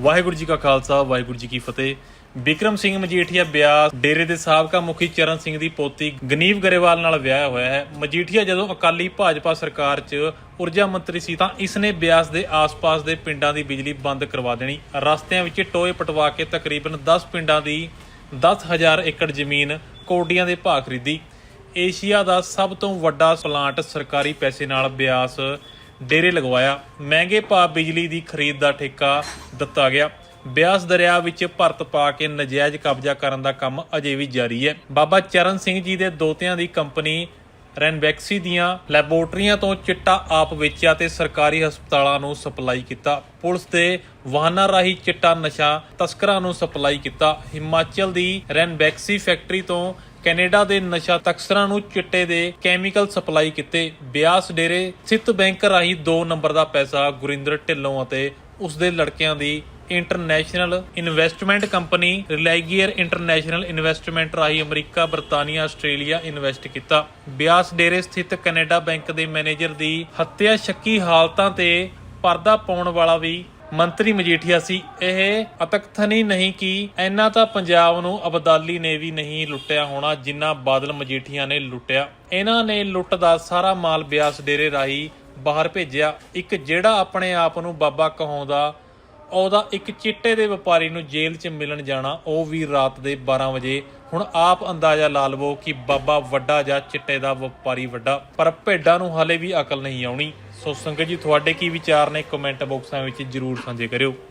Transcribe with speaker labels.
Speaker 1: ਵਾਹਿਗੁਰੂ ਜੀ ਕਾ ਖਾਲਸਾ, ਵਾਹਿਗੁਰੂ ਜੀ ਕੀ ਫਤਿਹ। ਵਿਕਰਮ ਸਿੰਘ ਮਜੀਠੀਆ ਬਿਆਸ, ਡੇਰੇ ਦੇ ਸਾਬਕਾ ਮੁਖੀ ਚਰਨ ਸਿੰਘ ਦੀ ਪੋਤੀ ਗਨੀਵ ਗਰੇਵਾਲ ਨਾਲ ਵਿਆਹ ਹੋਇਆ ਹੈ। ਮਜੀਠੀਆ ਜਦੋਂ ਅਕਾਲੀ ਭਾਜਪਾ ਸਰਕਾਰ 'ਚ ਊਰਜਾ ਮੰਤਰੀ ਸੀ ਤਾਂ ਇਸਨੇ ਬਿਆਸ ਦੇ ਆਸ-ਪਾਸ ਦੇ ਪਿੰਡਾਂ ਦੀ ਬਿਜਲੀ ਬੰਦ ਕਰਵਾ ਦੇਣੀ। ਰਸਤਿਆਂ ਵਿੱਚ ਟੋਏ ਪਟਵਾ ਕੇ ਤਕਰੀਬਨ 10 ਪਿੰਡਾਂ ਦੀ 10000 ਏਕੜ ਜ਼ਮੀਨ ਕੋਡੀਆਂ ਦੇ ਭਾਅ ਖਰੀਦੀ। ਏਸ਼ੀਆ ਦਾ ਸਭ ਤੋਂ ਵੱਡਾ ਪਲਾਂਟ ਸਰਕਾਰੀ ਪੈਸੇ ਨਾਲ ਬਿਆਸ ਡੇਰੇ ਲਗਵਾਇਆ। ਮਹਿੰਗੇ ਭਾਅ ਬਿਜਲੀ ਦੀ ਖਰੀਦ ਦਾ ਠੇਕਾ ਦਿੱਤਾ ਗਿਆ। ਬਿਆਸ ਦਰਿਆ ਵਿੱਚ ਭਰਤ ਪਾ ਕੇ ਨਜਾਇਜ਼ ਕਬਜ਼ਾ ਕਰਨ ਦਾ ਕੰਮ ਅਜੇ ਵੀ ਜਾਰੀ ਹੈ। ਬਾਬਾ ਚਰਨ ਸਿੰਘ ਜੀ ਦੇ ਦੋਤਿਆਂ ਦੀ ਕੰਪਨੀ ਰੈਨਬੈਕਸੀ ਦੀਆਂ ਲੈਬੋਰਟਰੀਆਂ ਤੋਂ ਚਿੱਟਾ ਆਪ ਵੇਚਿਆ ਤੇ ਸਰਕਾਰੀ ਹਸਪਤਾਲਾਂ ਨੂੰ ਸਪਲਾਈ ਕੀਤਾ। ਪੁਲਿਸ ਦੇ ਵਾਹਨਾਂ ਰਾਹੀਂ ਚਿੱਟਾ ਨਸ਼ਾ ਤਸਕਰਾਂ ਨੂੰ ਸਪਲਾਈ ਕੀਤਾ। ਹਿਮਾਚਲ ਦੀ ਰੈਨਬੈਕਸੀ ਫੈਕਟਰੀ ਤੋਂ ਕੈਨੇਡਾ ਦੇ ਨਸ਼ਾ ਤਸਕਰਾਂ ਨੂੰ ਚਿੱਟੇ ਦੇ ਕੈਮੀਕਲ ਸਪਲਾਈ ਕੀਤੇ। ਬਿਆਸ ਡੇਰੇ ਸਥਿਤ ਬੈਂਕ ਰਾਹੀਂ 2 ਨੰਬਰ ਦਾ ਪੈਸਾ ਗੁਰਿੰਦਰ ਢਿੱਲੋਂ ਅਤੇ ਉਸ ਦੇ ਲੜਕਿਆਂ ਦੀ international investment company Religare international investment ਰਾਹੀਂ ਅਮਰੀਕਾ, ਬਰਤਾਨੀਆ, ਆਸਟ੍ਰੇਲੀਆ ਇਨਵੈਸਟ ਕੀਤਾ। ਬਿਆਸ ਡੇਰੇ ਸਥਿਤ ਕੈਨੇਡਾ ਬੈਂਕ ਦੇ ਮੈਨੇਜਰ ਦੀ ਹੱਤਿਆ ਸ਼ੱਕੀ ਹਾਲਤਾਂ ਤੇ ਪਰਦਾ ਪਾਉਣ ਵਾਲਾ ਵੀ ਮੰਤਰੀ ਮਜੀਠੀਆ ਸੀ। ਇਹ ਅਤਕਥਨੀ ਨਹੀਂ ਕਿ ਇੰਨਾ ਤਾਂ ਪੰਜਾਬ ਨੂੰ ਅਬਦਾਲੀ ਨੇ ਵੀ ਨਹੀਂ ਲੁੱਟਿਆ ਹੋਣਾ, ਜਿੰਨਾ ਬਾਦਲ ਮਜੀਠੀਆ ਨੇ ਲੁੱਟਿਆ। ਇਹਨਾਂ ਨੇ ਲੁੱਟ ਦਾ ਸਾਰਾ ਮਾਲ ਬਿਆਸ ਡੇਰੇ ਰਾਹੀਂ ਬਾਹਰ ਭੇਜਿਆ। ਇੱਕ ਜਿਹੜਾ ਆਪਣੇ ਆਪ ਨੂੰ ਬਾਬਾ ਕਹਾਉਂਦਾ ਉਹਦਾ ਇੱਕ ਚਿੱਟੇ ਦੇ ਵਪਾਰੀ ਨੂੰ ਜੇਲ੍ਹ 'ਚ ਮਿਲਣ ਜਾਣਾ, ਉਹ ਵੀ ਰਾਤ ਦੇ 12 ਵਜੇ। ਹੁਣ ਆਪ ਅੰਦਾਜ਼ਾ ਲਾ ਲਵੋ ਕਿ ਬਾਬਾ ਵੱਡਾ ਜਾਂ ਚਿੱਟੇ ਦਾ ਵਪਾਰੀ ਵੱਡਾ, ਪਰ ਭੇਡਾਂ ਨੂੰ ਹਾਲੇ ਵੀ ਅਕਲ ਨਹੀਂ ਆਉਣੀ। ਸੋ ਸੰਗਤ ਜੀ, ਤੁਹਾਡੇ ਕੀ ਵਿਚਾਰ ਨੇ? ਕਮੈਂਟ ਬਾਕਸਾਂ ਵਿੱਚ ਜਰੂਰ ਸਾਂਝੇ ਕਰਿਓ।